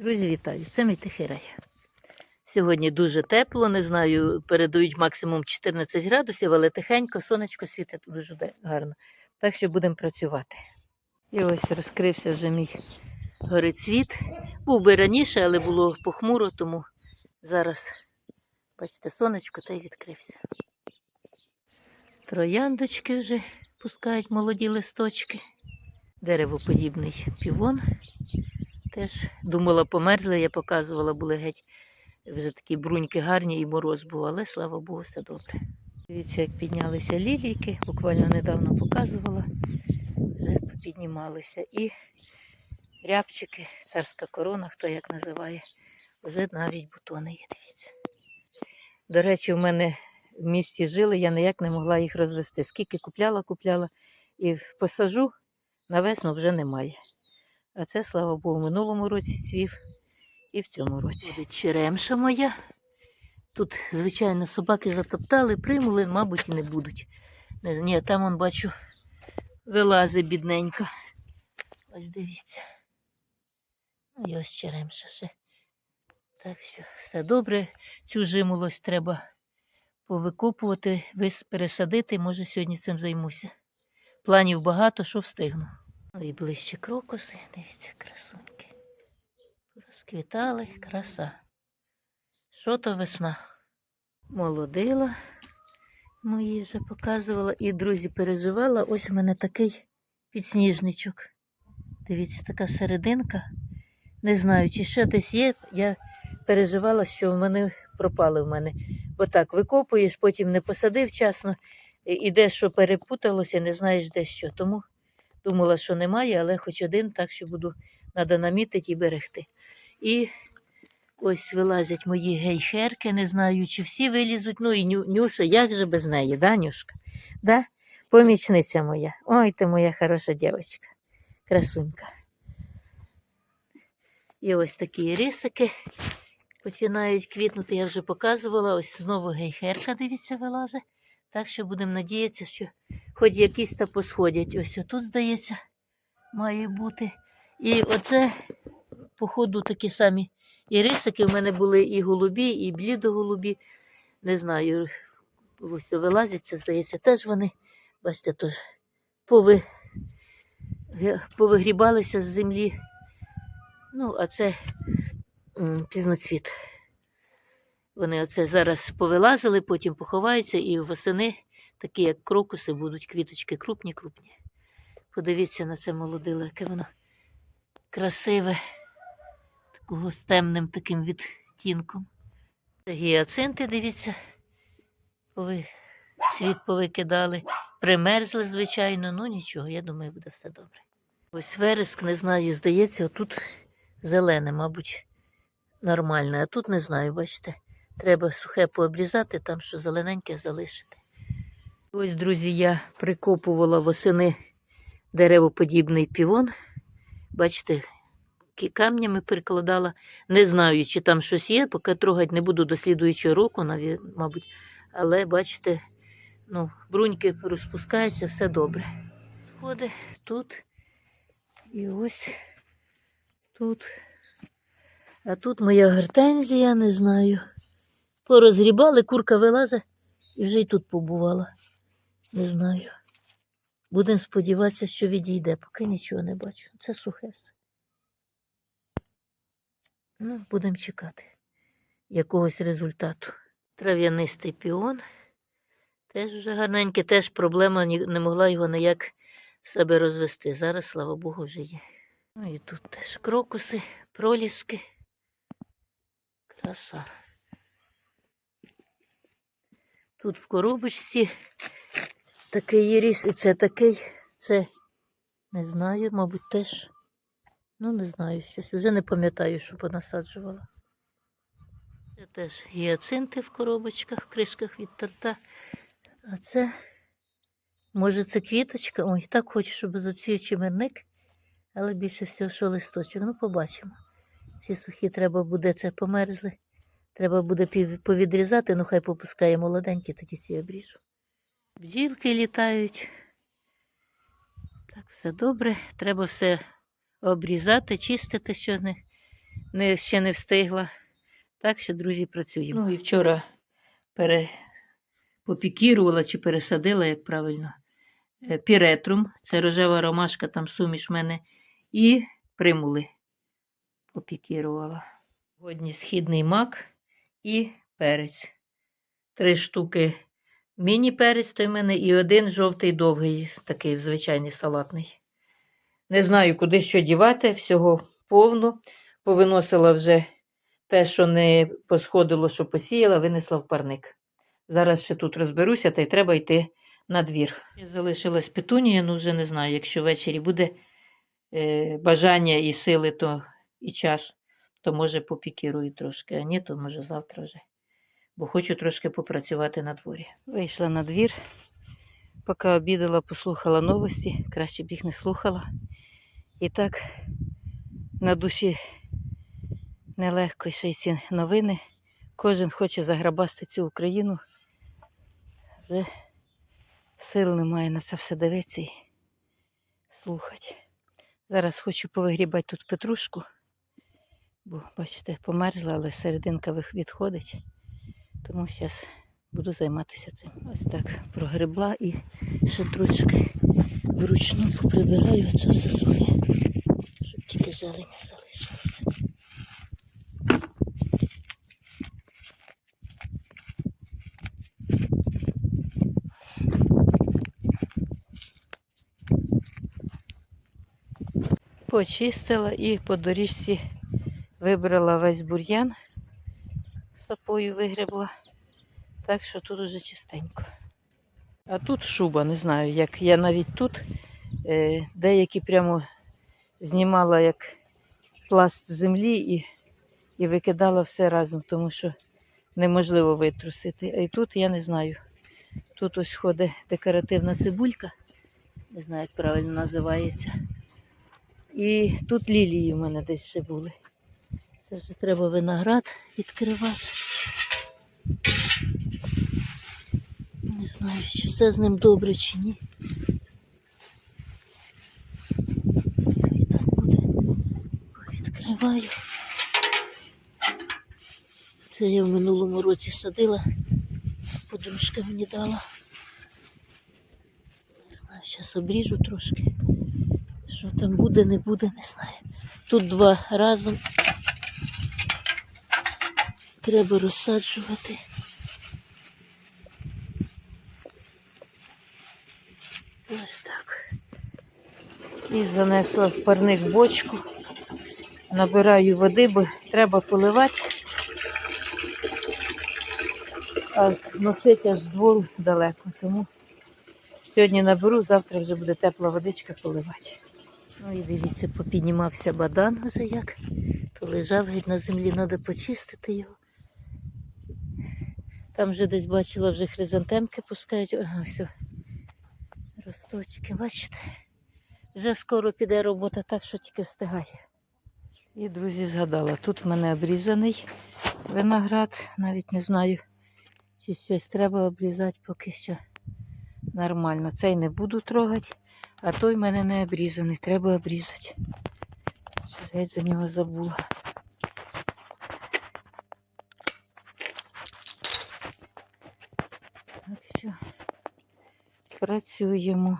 Друзі, вітаю! Це мій тихий рай. Сьогодні дуже тепло, не знаю, передають максимум 14 градусів, але тихенько, сонечко світить дуже гарно. Так що будемо працювати. І ось розкрився вже мій горицвіт. Був би раніше, але було похмуро, тому зараз, бачите, сонечко та й відкрився. Трояндочки вже пускають молоді листочки. Деревоподібний півон. Теж думала, померзли, я показувала, були геть вже такі бруньки гарні і мороз був, але слава Богу, все добре. Дивіться, як піднялися лілійки, буквально недавно показувала, вже піднімалися. І рябчики, царська корона, хто як називає, вже навіть бутони є, дивіться. До речі, в мене в місті жили, я ніяк не могла їх розвести. Скільки купляла, купляла і посажу, на весну вже немає. А це, слава Богу, в минулому році цвів і в цьому році. Буде черемша моя. Тут, звичайно, собаки затоптали, примули, мабуть, і не будуть. Ні, там он бачу, вилазить бідненька. Ось дивіться. Ну і ось черемша ще. Так що все добре. Цю жимолость треба повикопувати, пересадити. Може, сьогодні цим займуся. Планів багато, що встигну. Ну і ближче крокуси, дивіться, красуньки. Розквітали, краса. Що то весна? Молодила, мої вже показувала. І, друзі, переживала. Ось у мене такий підсніжничок. Дивіться, така серединка. Не знаю, чи ще десь є. Я переживала, що в мене пропали в мене. Бо так, викопуєш, потім не посадив вчасно, і де що перепуталося, не знаєш де що. Тому думала, що немає, але хоч один, так що буду треба намітити і берегти. І ось вилазять мої гейхерки, не знаю, чи всі вилізуть. Ну і Ню- Нюша, як же без неї, да, Нюшка? Да? Помічниця моя. Ой, ти моя хороша дівчинка, красунька. І ось такі рисики починають квітнути, я вже показувала. Ось знову гейхерка, дивіться, вилазить. Так що будемо надіятися, що хоч якісь та посходять. Ось отут, здається, має бути. І оце, походу, такі самі і рисики. В мене були і голубі, і блідоголубі. Не знаю, ось вилазяться, здається, теж вони, бачите, теж пови, повигрібалися з землі. Ну, а це пізноцвіт. Вони оце зараз повилазили, потім поховаються, і восени, такі як крокуси, будуть квіточки крупні-крупні. Подивіться на це молодило, яке воно красиве, такого з темним таким відтінком. Це гіацинти, дивіться, пови, цвіт повикидали. Примерзли, звичайно, ну нічого, я думаю, буде все добре. Ось вереск, не знаю, здається, отут зелене, мабуть, нормальне, а тут не знаю, бачите. Треба сухе пообрізати, там що зелененьке залишити. Ось, друзі, я прикопувала восени деревоподібний півон. Бачите, камнями перекладала. Не знаю, чи там щось є, поки трогати не буду до слідуючого року, мабуть. Але бачите, ну, бруньки розпускаються, все добре. Сходи тут і ось тут. А тут моя гортензія, не знаю. Порозгрібали, курка вилазить і вже й тут побувала. Не знаю. Будемо сподіватися, що відійде, поки нічого не бачу. Це сухе все. Ну, будемо чекати якогось результату. Трав'янистий піон. Теж вже гарненький, теж проблема не могла його ніяк в себе розвести. Зараз, слава Богу, вже є. Ну і тут теж крокуси, проліски. Краса. Тут в коробочці такий ріс, і це такий, це не знаю, мабуть, теж. Ну, не знаю, щось. Вже не пам'ятаю, що понасаджувала. Це теж гіацинти в коробочках, в кришках від торта. А це, може, це квіточка. Ой, так хочу, щоб зацвів чимерник, але більше всього, що листочок. Ну, побачимо. Ці сухі треба буде, це померзли. Треба буде повідрізати, ну хай попускає молоденькі, тоді ці обріжу. Бджілки літають. Так, все добре. Треба все обрізати, чистити, що не не, ще не встигла. Так що, друзі, працюємо. Ну і вчора пере... попікірувала чи пересадила, як правильно, е, піретрум, це рожева ромашка, там суміш в мене, і примули попікірувала. Сьогодні східний мак і перець. Три штуки міні-перець той в мене і один жовтий довгий, такий звичайний салатний. Не знаю, куди що дівати, всього повно. Повиносила вже те, що не посходило, що посіяла, винесла в парник. Зараз ще тут розберуся, та й треба йти на двір. Залишилась петунія, ну вже не знаю, якщо ввечері буде е, бажання і сили, то і час, то може попікірую трошки, а ні, то може завтра вже. Бо хочу трошки попрацювати на дворі. Вийшла на двір, поки обідала, послухала новості, краще б їх не слухала. І так на душі нелегко ще й ці новини. Кожен хоче заграбасти цю Україну. Вже сил немає на це все дивитися і слухати. Зараз хочу повигрібати тут петрушку, бо, бачите, померзла, але серединка відходить. Тому зараз буду займатися цим. Ось так прогребла і ще трошки вручну поприбираю це все своє, щоб тільки зелень залишилася. Почистила і по доріжці вибрала весь бур'ян, сапою вигребла. Так що тут уже чистенько. А тут шуба, не знаю, як я навіть тут е, деякі прямо знімала як пласт землі і, і викидала все разом, тому що неможливо витрусити. А і тут я не знаю. Тут ось ходить декоративна цибулька, не знаю, як правильно називається. І тут лілії в мене десь ще були. Це вже треба виноград відкривати. Не знаю, чи все з ним добре чи ні. І так буде. Відкриваю. Це я в минулому році садила. Подружка мені дала. Не знаю, зараз обріжу трошки. Що там буде, не буде, не знаю. Тут два разом. Треба розсаджувати. Ось так. І занесла в парник бочку. Набираю води, бо треба поливати. А носить аж з двору далеко. Тому сьогодні наберу, завтра вже буде тепла водичка поливати. Ну і дивіться, попіднімався бадан вже як. То лежав геть на землі, треба почистити його. Там вже десь бачила, вже хризантемки пускають. Ага, все. Росточки, бачите? Вже скоро піде робота, так що тільки встигає. І, друзі, згадала, тут в мене обрізаний виноград. Навіть не знаю, чи щось треба обрізати поки що. Нормально. Цей не буду трогати, а той в мене не обрізаний, треба обрізати. Щось геть за нього забула. Так що працюємо.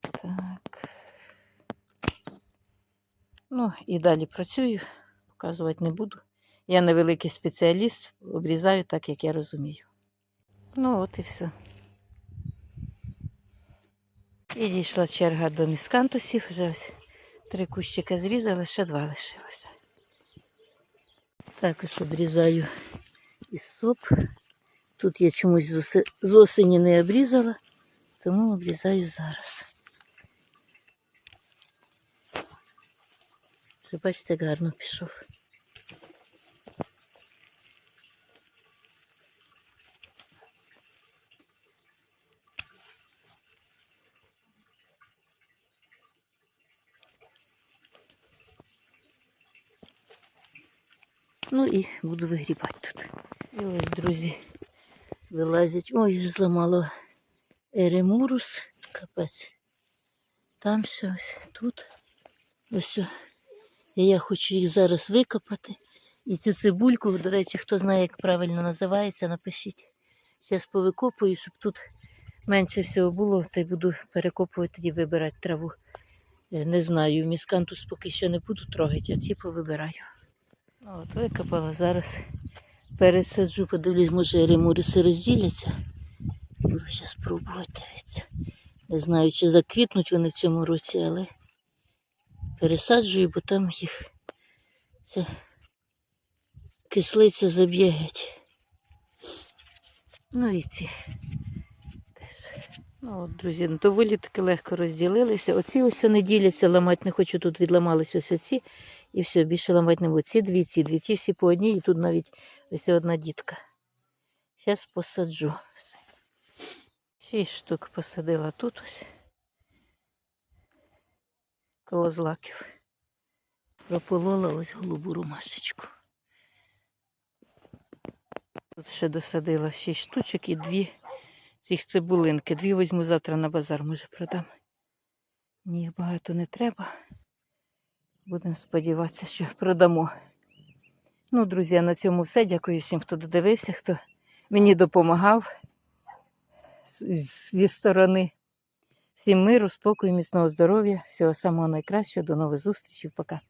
Так. Ну і далі працюю, показувати не буду. Я невеликий спеціаліст, обрізаю так, як я розумію. Ну, от і все. І дійшла черга до міскантусів. Вже ось три кущика зрізали, ще два лишилося. Також обрізаю із соп. Тут я чомусь з осені не обрізала, тому обрізаю зараз. Вже бачите, гарно пішов. Ну і буду вигрібати тут. І ось, друзі, Вилазять. Ой, зламало еремурус. Капець. Там ще ось тут. Ось. І я хочу їх зараз викопати. І цю цибульку, до речі, хто знає, як правильно називається, напишіть. Зараз повикопую, щоб тут менше всього було, та й буду перекопувати тоді вибирати траву. Е, Не знаю, міскантус поки що не буду трогати, а ці повибираю. Ну, от викопала зараз. Пересаджу, подивлюсь, може ремуриси розділяться. Буду зараз пробувати дивитися. Не знаю, чи заквітнуть вони в цьому році, але пересаджую, бо там їх ця кислиця заб'є. Ну і ці. Ну, от, друзі, ну, доволі таки легко розділилися. Оці ось не діляться, ламати не хочу, тут відламались ось оці. І все, більше ламати не буду. Ці дві, ці дві, ті всі по одній, і тут навіть ось одна дітка. Зараз посаджу. Шість штук посадила тут ось. Коло злаків. Прополола ось голубу ромашечку. Тут ще досадила шість штучок і дві цих цибулинки. Дві візьму завтра на базар, може продам. Мені багато не треба. Будемо сподіватися, що продамо. Ну, друзі, на цьому все. Дякую всім, хто додивився, хто мені допомагав зі сторони. Всім миру, спокою, міцного здоров'я, всього самого найкращого. До нових зустрічей. Пока.